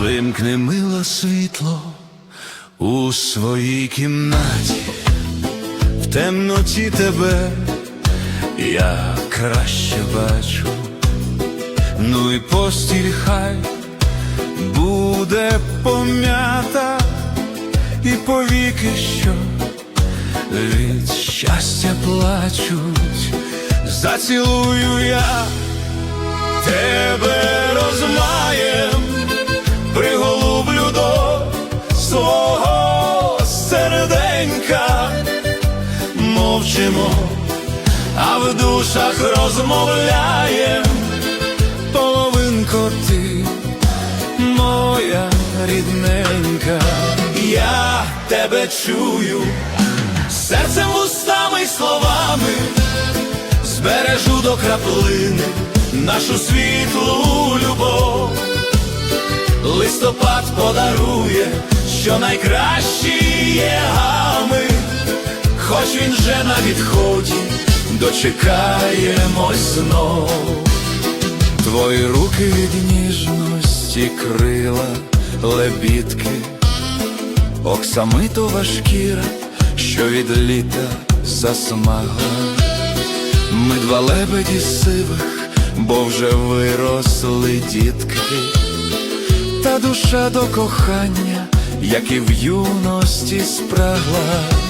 Вимкни мило світло у своїй кімнаті, в темноті тебе я краще бачу. Ну і постіль хай буде пом'ята, і повіки, що від щастя плачуть, зацілую я тебе розмаєм, мовчимо, а в душах розмовляєм, половинко ти, моя рідненька, я тебе чую, серцем, вустами й словами. Збережу до краплини нашу світлу любов. Листопад подарує, що найкращі є хоч він вже на відході, дочекаємось знов. Твої руки від ніжності крила, лебідки, оксамитова шкіра, що від літа засмагла. Ми два лебеді сивих, бо вже виросли дітки, та душа до кохання, як і в юності спрагла.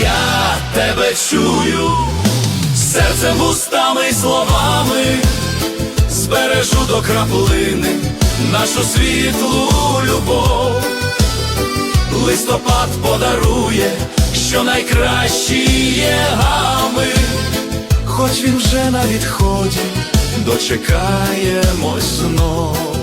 Я тебе чую, серцем, вустами й словами, збережу до краплини нашу світлу любов. Листопад подарує, що найкращі є гами хоч він вже на відході, дочекаємось знов.